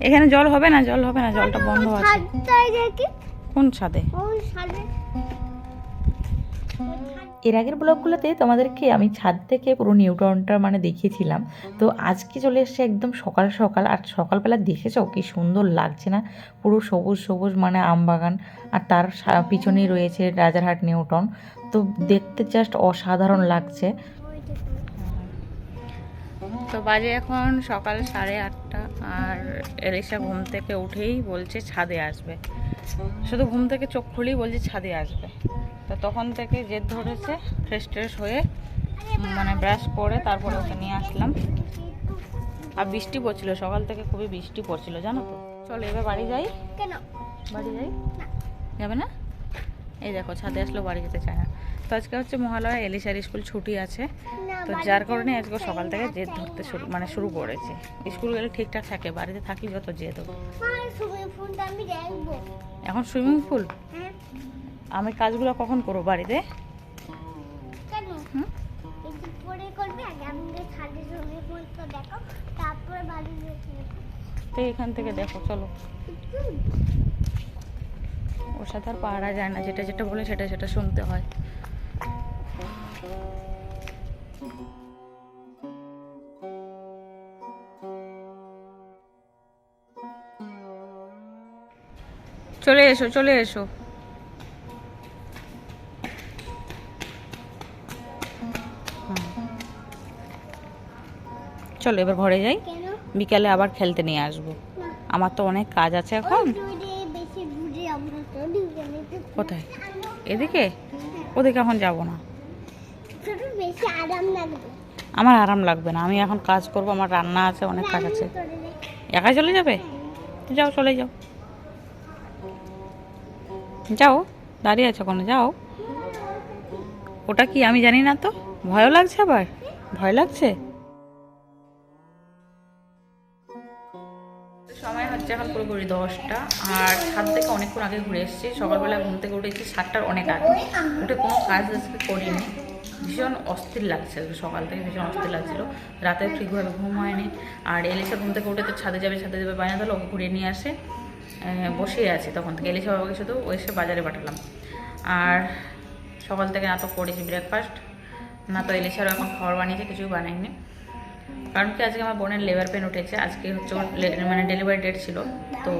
এখানে জল হবে না জল হবে না জলটা বন্ধ আছে। কোন ছাদে? এর আগের ব্লগগুলোতে তোমাদেরকে আমি ছাদ থেকে পুরো নিউটনটা মানে দেখিয়েছিলাম। তো আজকে চলে এসছে একদম সকাল সকাল আর সকালবেলা দেখেছ কি সুন্দর লাগছে না? পুরো সবুজ সবুজ মানে আম বাগান আর তার সা- পিছনেই রয়েছে রাজারহাট নিউটন। তো দেখতে জাস্ট অসাধারণ লাগছে। তো বাজে এখন সকাল সাড়ে আটটা আর এলিশা ঘুম থেকে উঠেই বলছে ছাদে আসবে। শুধু ঘুম থেকে চোখ খুলেই বলছে ছাদে আসবে। তো তখন থেকে জেদ ধরেছে ফ্রেশ ট্রেশ হয়ে মানে ব্রাশ করে তারপরে ওকে নিয়ে আসলাম। আর বৃষ্টি পড়ছিল সকাল থেকে খুবই বৃষ্টি পড়ছিল জানো তো? চলো এবার বাড়ি যাই। কেন? বাড়ি যাই? যাবে না? এই দেখো, ছাদে আসলেও বাড়ি যেতে চায় না। তো আজকে হচ্ছে মহালয়া এলিশার স্কুল ছুটি আছে। তো যার কারণে আজকে সকাল থেকে জেদ ধরতে শুরু মানে শুরু করেছে। স্কুল গেলে ঠিকঠাক থাকে, বাড়িতে থাকি যত জেদ এখন সুইমিং পুল? আমি কাজগুলো কখন করব বাড়িতে? তো এখান থেকে দেখো, চলো। ওর সাথে আর পারা যায় না যেটা যেটা বলে সেটা সেটা শুনতে হয়। চলে এসো চলে এসো। চলো এবার ঘরে যাই। বিকালে আবার খেলতে নিয়ে আসব। আমার তো অনেক কাজ আছে এখন। কোথায়? এদিকে? ওদিকে এখন যাব না। আমার আরাম লাগবে না। আমি এখন কাজ করব আমার রান্না আছে অনেক কাজ আছে। একাই চলে যাবে? যাও চলে যাও। যাও দাঁড়িয়ে আছো কোনো যাও। ওটা কি আমি জানি না তো? ভয়ও লাগছে আবার? ভয় লাগছে? সময় হচ্ছে এখন পুরোপুরি দশটা, আর ছাদ থেকে অনেকক্ষণ আগে ঘুরে এসেছি। সকালবেলা ঘুম থেকে উঠেছি সাতটার অনেক আগে। উঠে কোনো কাজ করিনি। ভীষণ অস্থির লাগছে সকাল থেকে, ভীষণ অস্থির লাগছিল। রাতে ঠিকভাবে ঘুম হয়নি। আর এলিসা ঘুম থেকে উঠে তো ছাদে যাবে ছাদে যাবে বাইনা তাহলে ওকে ঘুরিয়ে নিয়ে আসে। বসেই আছি তখন থেকে। এলিসা বাবাকে শুধু ওই এসে বাজারে পাঠালাম। আর সকাল থেকে না তো করেছি ব্রেকফাস্ট না তো এলিসারও এখন খাবার বানিয়েছে, কিছুই বানাইনি। কারণ কি আজকে আমার বোনের লেবার পেন উঠেছে, আজকে হচ্ছে মানে ডেলিভারি ডেট ছিল, তো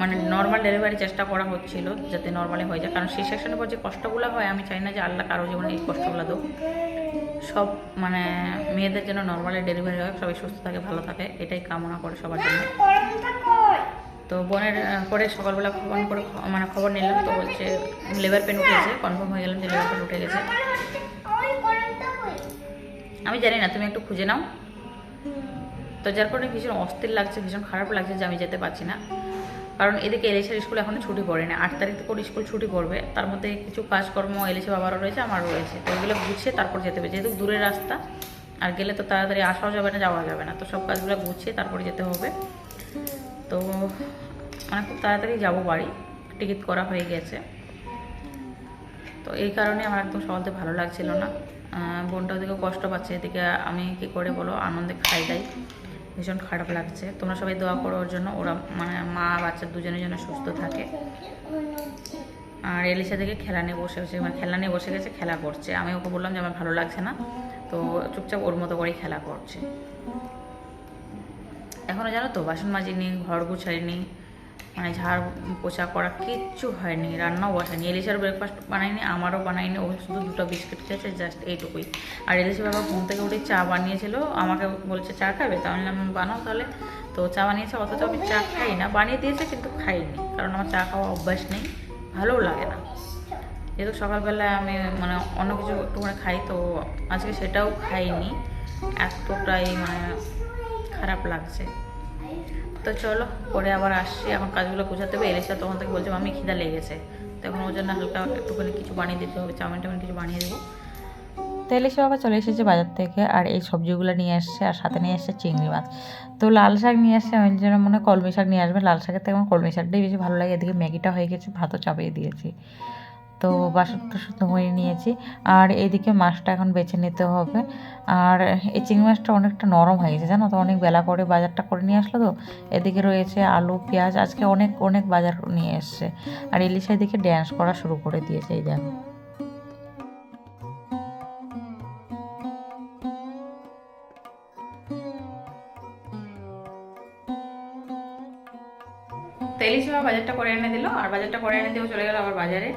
মানে নর্মাল ডেলিভারি চেষ্টা করা হচ্ছিল যাতে নর্মালি হয়ে যায়। কারণ সেই সেকশনের পর যে কষ্টগুলো হয়, আমি চাই না যে আল্লাহ কারও জীবনে এই কষ্টগুলো দেবো সব মানে মেয়েদের যেন নর্মালি ডেলিভারি হয়, সবাই সুস্থ থাকে, ভালো থাকে, এটাই কামনা করে সবার জন্য। তো বোনের পরে সকালবেলা ফোন করে মানে খবর নিলাম, তো বলছে লেবার পেন উঠেছে কনফার্ম হয়ে গেলাম যে লেবার পেন উঠে গেছে। আমি জানি না, তুমি একটু খুঁজে নাও। তো যার কারণে ভীষণ অস্থির লাগছে, ভীষণ খারাপ লাগছে যে আমি যেতে পারছি না। কারণ এদিকে এলিশার স্কুল এখনও ছুটি পড়ে না, আট তারিখ থেকে স্কুল ছুটি পড়বে। তার মধ্যে কিছু কাজকর্ম এলিশা বাবারও রয়েছে, আমারও রয়েছে। তো ওইগুলো গুছিয়ে তারপর যেতে হবে। যেহেতু দূরের রাস্তা, আর গেলে তো তাড়াতাড়ি আসাও যাবে না, যাওয়া যাবে না। তো সব কাজগুলো গুছিয়ে তারপরে যেতে হবে। তো মানে খুব তাড়াতাড়ি যাব বাড়ি। টিকিট করা হয়ে গেছে। এই কারণে আমার একদম সকাল থেকে ভালো লাগছিল না। বোনটা ওদিকে কষ্ট পাচ্ছে, এদিকে আমি কি করে বলো, আনন্দে খাই দাই। ভীষণ খারাপ লাগছে। তোমরা সবাই দোয়া করো ওর জন্য। ওরা মানে মা, বাচ্চা দুজনের জন্য সুস্থ থাকে। আর এলিসা থেকে খেলা নিয়ে বসে বসে মানে খেলা নিয়ে বসে গেছে, খেলা করছে। আমি ওকে বললাম যে আমার ভালো লাগছে না। তো চুপচাপ ওর মতো করেই খেলা করছে। এখনও জানো তো, বাসন মাজিনি, ঘর গুছাইনি। মানে ঝাড় পোছা করা কিচ্ছু হয়নি, রান্নাও বসায়নি এলিশার ব্রেকফাস্ট বানাইনি, আমারও বানাইনি, ও শুধু দুটো বিস্কিট খেয়েছে জাস্ট এইটুকুই। আর এলিশা বাবা ঘুম থেকে উঠে চা বানিয়েছিল, আমাকে বলছে, চা খাবে? তা আমি বানাও তাহলে। তো চা বানিয়েছে, অথচ আমি চা খাই না। বানিয়ে দিয়েছে, কিন্তু খাইনি, কারণ আমার চা খাওয়া অভ্যাস নেই, ভালোও লাগে না। যেহেতু সকালবেলায় আমি মানে অন্য কিছু একটু একটুখানি খাই, তো আজকে সেটাও খাইনি। এতটাই মানে খারাপ লাগছে। তো চলো, পরে আবার আসছি। এখন কাজগুলো গোছাতে হবে এলেছে তখন থেকে বলছে আমি খিদা লেগেছে। তো এখন ওর জন্য হালকা একটুখানি কিছু বানিয়ে দিতে হবে, চাউমিন টাউমিন কিছু বানিয়ে দেবো। তেলে সে বাবা চলে এসেছে বাজার থেকে, আর এই সবজিগুলো নিয়ে আসছে আর সাথে নিয়ে আসছে চিংড়ি মাছ। তো লাল শাক নিয়ে আসছে আমি যেন মনে কলমি শাক নিয়ে আসবে। লাল শাকের থেকে আমার কলমি শাকটাই বেশি ভালো লাগে, এদিকে ম্যাগিটা হয়ে গেছে, ভাতও চাপিয়ে দিয়েছি। তো বাসন টাসন হয়ে নিয়েছি। আর এদিকে মাছটা এখন বেছে নিতে হবে। আর এই চিংড়ি মাছটা অনেকটা নরম হয়ে গেছে, জানো তো? অনেক বেলা করে বাজারটা করে নিয়ে আসলো তো? এদিকে রয়েছে আলু, পেঁয়াজ, আজকে অনেক অনেক বাজার নিয়ে এসছে। আর ইলিশা এদিকে ড্যান্স করা শুরু করে দিয়েছে, এই দেখো। বাজারটা করে এনে দিল, আর বাজারটা করে এনে দিয়েও চলে গেল আবার বাজারে।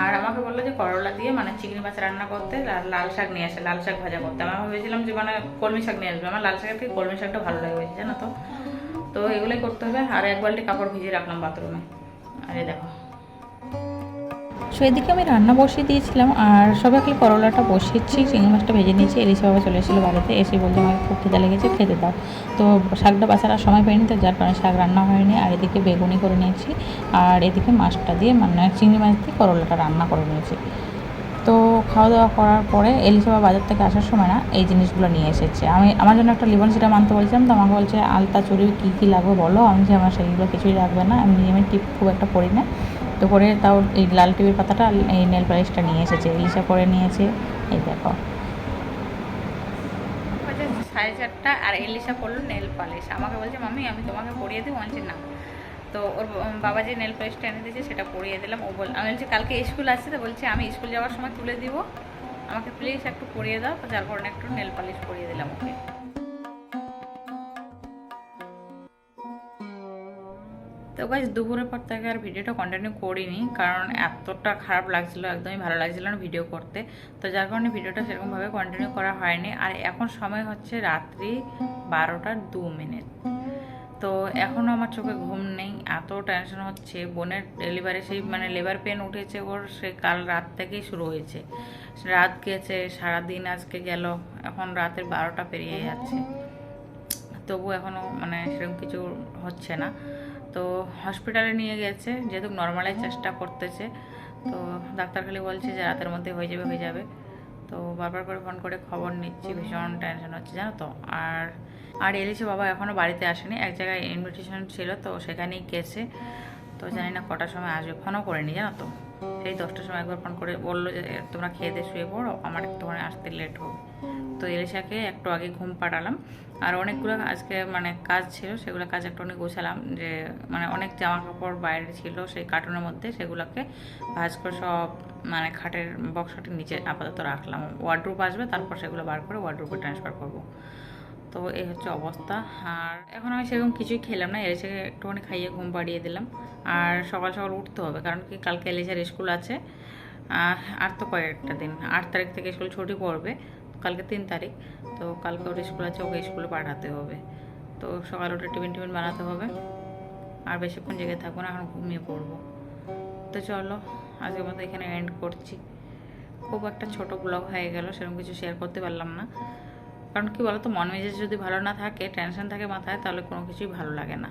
আর আমাকে বলল যে করলা দিয়ে মানে চিংড়ি মাছ রান্না করতে লাল শাক নিয়ে আসে, লাল শাক ভাজা করতে। আমি ভেবেছিলাম যে মানে কলমি শাক নিয়ে আসবে। আমার লাল শাকের থেকে কলমি শাকটা ভালো লাগে বেশি, জানো তো? তো এগুলোই করতে হবে। আর এক বালটি কাপড় ভিজিয়ে রাখলাম বাথরুমে। আরে দেখো। সো এদিকে আমি রান্না বসিয়ে দিয়েছিলাম আর সবাই করলাটা বসিয়েছি, চিংড়ি মাছটা ভেজে নিয়েছি। এলিশা বাবা চলে এসেছিল বাড়িতে, এসে বলছে আমাকে খুব খিদে লেগেছে, খেতে দাও। তো শাকটা আর সময় পাইনি তো যার কারণে শাক রান্না হয়নি। আর এদিকে বেগুনি করে নিয়েছি আর এদিকে মাছটা দিয়ে মানে চিংড়ি মাছ দিয়ে করলাটা রান্না করে নিয়েছি। তো খাওয়া দাওয়া করার পরে এলিশা বাবা বাজার থেকে আসার সময় না এই জিনিসগুলো নিয়ে এসেছে। আমি, আমার জন্য একটা লিবন সিটা মানতে বলছিলাম, তো আমাকে বলছে, আলতা চুরি কী কী লাগবে বলো? আমি যে, আমার সেইগুলো কিছুই লাগবে না আমি আমি টিপ খুব একটা পড়ি না। তো করে তাও এই লাল টিভির পাতাটা এই নেল পালিশটা নিয়ে এসেছে, ইলিশা করে নিয়েছে, এই দেখো। সাড়ে চারটা আর এলিশা করল নেল পালিশ। আমাকে বলছে মামি আমি তোমাকে পরিয়ে দিই বলছি, না। তো ওর বাবা যে নেল পালিশটা এনে দিয়েছে, সেটা পরিয়ে দিলাম। ও বল, আমি বলছি, কালকে স্কুল আসছে তো? বলছে, আমি স্কুল যাওয়ার সময় তুলে দিব। আমাকে প্লিজ একটু পরিয়ে দাও যার কারণে একটু নেল পালিশ পরিয়ে দিলাম ওকে। তো গাছ দুপুরের পর থেকে আর ভিডিওটা কন্টিনিউ করিনি, কারণ এতটা খারাপ লাগছিল, একদমই ভালো লাগছিল না ভিডিও করতে। তো যার কারণে ভিডিওটা সেরকমভাবে কন্টিনিউ করা হয়নি। আর এখন সময় হচ্ছে রাত্রি বারোটার দু মিনিট। তো এখনও আমার চোখে ঘুম নেই, এত টেনশন হচ্ছে। বোনের ডেলিভারি সেই মানে লেবার পেন উঠেছে ওর, সে কাল রাত থেকেই শুরু হয়েছে। রাত গেছে, সারাদিন আজকে গেল, এখন রাতের বারোটা পেরিয়ে যাচ্ছে। তবু এখনও মানে সেরকম কিছু হচ্ছে না। তো হসপিটালে নিয়ে গেছে, যেহেতু নর্মালের চেষ্টা করতেছে, তো ডাক্তার খালি বলছে যে রাতের মধ্যে হয়ে যাবে হয়ে যাবে। তো বারবার করে ফোন করে খবর নিচ্ছি, ভীষণ টেনশন হচ্ছে, জানো তো? আর আর এলিছে বাবা এখনও বাড়িতে আসেনি, এক জায়গায় ইনভিটেশন ছিল, তো সেখানেই গেছে। তো জানি না কটার সময় আসবে ফোনও করেনি, জানো তো? সেই দশটার সময় একবার ফোন করে বলল যে তোমরা খেয়ে দিয়ে শুয়ে পড়ো, আমার একটুখানি আসতে লেট হবে। তো এলিশাকে একটু আগে ঘুম পাঠালাম আর অনেকগুলো আজকে মানে কাজ ছিল, সেগুলো কাজ একটু অনেক গোছালাম যে মানে অনেক জামা কাপড় বাইরে ছিল সেই কার্টুনের মধ্যে, সেগুলোকে ভাজ করে সব মানে খাটের বক্সটার নিচে আপাতত রাখলাম। ওয়ার্ড্রোপ আসবে, তারপর সেগুলো বার করে ওয়ার্ড্রোপে ট্রান্সফার করব। তো এই হচ্ছে অবস্থা। আর এখন আমি সেরকম কিছুই খেলাম না এসে একটুখানি খাইয়ে ঘুম পাড়িয়ে দিলাম। আর সকাল সকাল উঠতে হবে, কারণ কি কালকে এলিজার স্কুল আছে। আর তো কয়েকটা দিন, আট তারিখ থেকে স্কুল ছুটি পড়বে, কালকে তিন তারিখ। তো কালকে ওর স্কুল আছে, ওকে স্কুলে পাঠাতে হবে। তো সকাল উঠে টিফিন টিফিন বানাতে হবে। আর বেশিক্ষণ জেগে থাকব না, এখন ঘুমিয়ে পড়ব। তো চলো, আজকের মতো এখানে এন্ড করছি। খুব একটা ছোট ব্লগ হয়ে গেল, সেরকম কিছু শেয়ার করতে পারলাম না। কারণ কি বলতো, মন মেজাজ যদি ভালো না থাকে টেনশন থাকে মাথায়, তাহলে কোনো কিছুই ভালো লাগে না।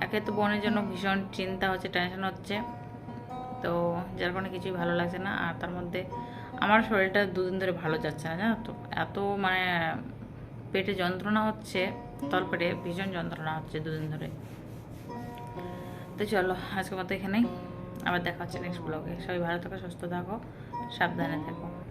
একে তো বোনের জন্য ভীষণ চিন্তা হচ্ছে টেনশন হচ্ছে। তো যার কারণে কিছুই ভালো লাগছে না। আর তার মধ্যে আমার শরীরটা দুদিন ধরে ভালো যাচ্ছে না, জানো তো? এত মানে পেটে যন্ত্রণা হচ্ছে তলপেটে ভীষণ যন্ত্রণা হচ্ছে দুদিন ধরে। তো চলো, আজকের মতো এখানেই। আবার দেখা হচ্ছে নেক্সট ব্লগে সবাই ভালো থাকো, সুস্থ থাকো, সাবধানে থাকো।